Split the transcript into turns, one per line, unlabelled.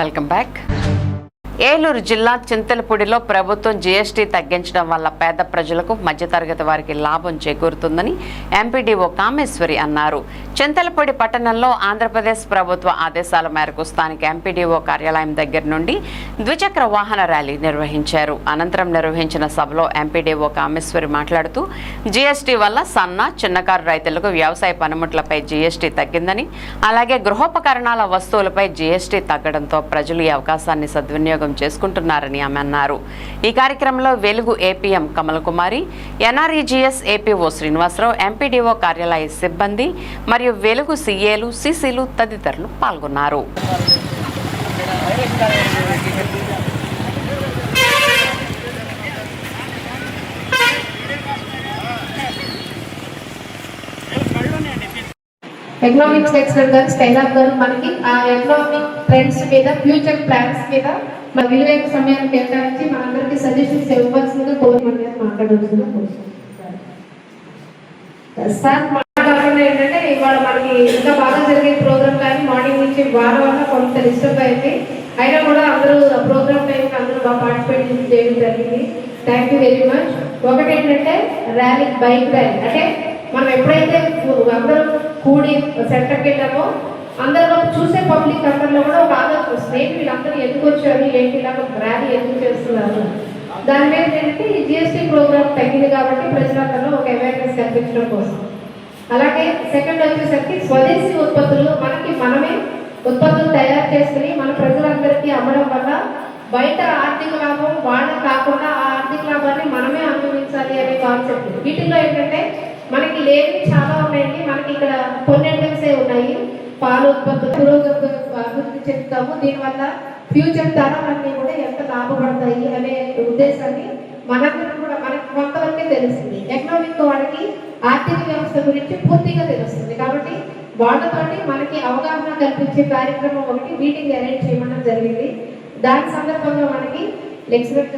Welcome back. Eluru జిల్లా చింతలపూడిలో ప్రభుత్వం GST తగ్గించడం వల్ల పేద ప్రజలకు మధ్యతరగతి వారికి లాభం చేకూరుతుందని ఎంపీడీఓ కామేశ్వరి అన్నారు. చింతలపూడి పట్టణంలో ఆంధ్రప్రదేశ్ ప్రభుత్వ ఆదేశాల మేరకు స్థానిక ఎంపీడీఓ కార్యాలయం దగ్గర నుండి ద్విచక్ర వాహన ర్యాలీ నిర్వహించారు. అనంతరం నిర్వహించిన సభలో ఎంపీడీఓ కామేశ్వరి మాట్లాడుతూ జీఎస్టీ వల్ల సన్న చిన్నకారు రైతులకు వ్యవసాయ పనిముట్లపై జీఎస్టీ తగ్గిందని అలాగే గృహోపకరణాల వస్తువులపై జీఎస్టీ తగ్గడంతో ప్రజలు ఈ అవకాశాన్ని సద్వినియోగం చేసుకుంటున్నారని ఆమె అన్నారు. ఈ కార్యక్రమంలో వెలుగు APM Kamal Kumari NREGS APO Srinivasarao MPDO కార్యాలయ సిబ్బంది మరియు వెలుగు సీఏలు సీసీలు తదితరులు పాల్గొన్నారు.
ఎకనామిక్స్ ఎక్స్పర్ట్ గారు స్టైలాబ్ గారు మనకి ఆ ఎకనామిక్ ట్రెండ్స్ మీద ఫ్యూచర్ ప్లాన్స్ మీద మన విలువైన సమయాన్ని కేటాయించి మనందరికీ సజెషన్స్ ఇవ్వాల్సిందిగా కోరి మాట్లాడవలసిందిగా సార్ మాట్లాడకుండా ఏంటంటే ఇవాళ మనకి ఇంకా బాగా జరిగే ప్రోగ్రామ్ కానీ మార్నింగ్ నుంచి వారం వల్ల కొంత డిస్టర్బ్ అయింది అయినా కూడా అందరూ ప్రోగ్రామ్ టైంకి అందరూ బాగా పార్టిసిపేట్ చేయడం జరిగింది. థ్యాంక్ యూ వెరీ మచ్ ఒకటి ఏంటంటే ర్యాలీ బైక్ ర్యాలీ అంటే మనం ఎప్పుడైతే అందరూ కూడి సెంటర్కి వెళ్ళామో అందరూ చూసే ఏంటి వీళ్ళందరూ ఎందుకు వచ్చారు? ఏంటి? ఇలా ర్యాలీ ఎందుకు చేస్తున్నారు? దాని మీద ఏంటంటే ఈ జిఎస్టీ ప్రోగ్రామ్ తగ్గింది కాబట్టి ప్రజలందరూ ఒక అవేర్నెస్ కల్పించడం కోసం. అలాగే సెకండ్ వచ్చేసరికి స్వదేశీ ఉత్పత్తులు మనకి మనమే ఉత్పత్తులు తయారు చేసుకుని మన ప్రజలందరికీ అమ్మడం వల్ల బయట ఆర్థిక లాభం వాళ్ళ కాకుండా ఆ ఆర్థిక లాభాన్ని మనమే అనుభవించాలి అనే కాన్సెప్ట్ వీటిల్లో ఏంటంటే మనకి లేని చాలా ఉన్నాయండి. మనకి ఇక్కడ కొన్ని ఉన్నాయి. పాల ఉత్పత్తులు పురోగతి అభివృద్ధి చెందుతాము. దీనివల్ల ఫ్యూచర్ తరాలన్నీ కూడా ఎంత లాభపడతాయి అనే ఉద్దేశాన్ని మనకు కూడా మనకి కొంతవరకే తెలుస్తుంది. ఎకనామిక్ వాళ్ళకి ఆర్థిక వ్యవస్థ గురించి పూర్తిగా తెలుస్తుంది. కాబట్టి వాళ్ళతోటి మనకి అవగాహన కల్పించే కార్యక్రమం ఒకటి మీటింగ్ అరేంజ్ చేయడం జరిగింది. దాని సందర్భంగా మనకి లెక్చరర్